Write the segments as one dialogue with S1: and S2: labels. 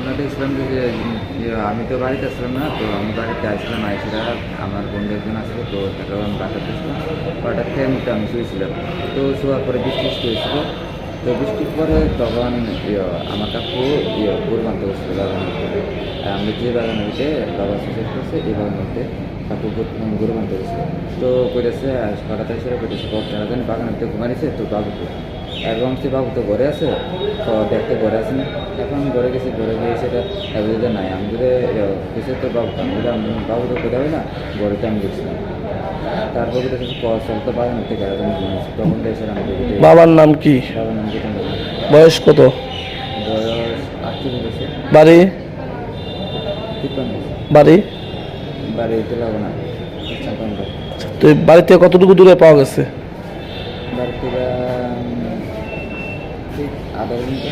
S1: আমরা দেখছিলাম যে যে, আমি তো বাড়িতে আসলাম না তো আমি বাড়িতে আসলাম আইসিরা আমার বন্ধু একজন আসলো তো তাকে আমি বাটার দিয়েছিলাম বাটার খেয়ে মুখে আমি শুয়েছিলাম তো শোয়ার পরে বৃষ্টি হয়েছিল। তো বৃষ্টির পরে তখন ইয়ে, আমার কাকু ইয়ে গরু বানতে বসছিল বাগানের আর আমরা যে বাগানের উঠে বাবা সুযোগ করছে এই বাগানের মধ্যে কাকু গরু- গরু তো করেছে হঠাৎ এসে করেছে বাগানের ভিতরে ঘুমাইছে তো বাবুকে এবং সে বাবু তো ঘরে আছে তো দেখতে ঘরে আছে না। এখন ঘরে গেছি ঘরে গিয়ে সেটা যে নাই আমি যদি কিছু তো বাবু আমি বাবু তো কোথাও না ঘরেতে আমি গেছিলাম তারপরে তো কিছু চলতে পারে না থেকে তখন তো এসে আমি
S2: বাবার নাম কি?
S1: বাবার নাম বাবু।
S2: বয়স কত?
S1: বয়স আটচল্লিশ বছর।
S2: বাড়ি?
S1: বছর
S2: বাড়ি?
S1: বাড়িতে লাগো না চাপান
S2: তো এই বাড়ি কতটুকু দূরে পাওয়া গেছে?
S1: বাড়ি থেকে ঠিক আধা ঘণ্টা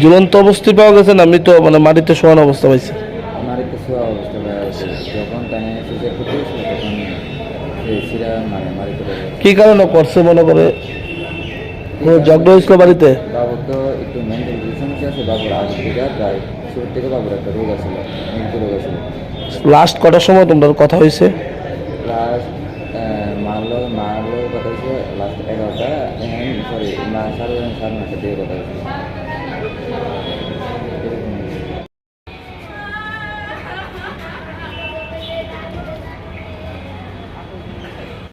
S2: ঝুলন্ত অবস্থায় পাওয়া গেছে না? মৃত মানে মাটিতে শোয়ানো অবস্থা পাইছে?
S1: শোয়া অবস্থা যখন তখন মানে
S2: কি কারণে করছে মনে করে? কোনো ঝগড়া হয়েছিল বাড়িতে?
S1: তো একটু মেন্টাল সমস্যা আছে বাবুর আগে থেকে প্রায় শুরু থেকে বাবুর একটা রোগ মৃত্যু
S2: লাস্ট কটার সময় তোমার কথা হয়েছে?
S1: মারলো মারলো কথা হয়েছে লাস্ট এগারোটা সরি সাড়ে সাড়ে নটা দিয়ে কথা হয়েছে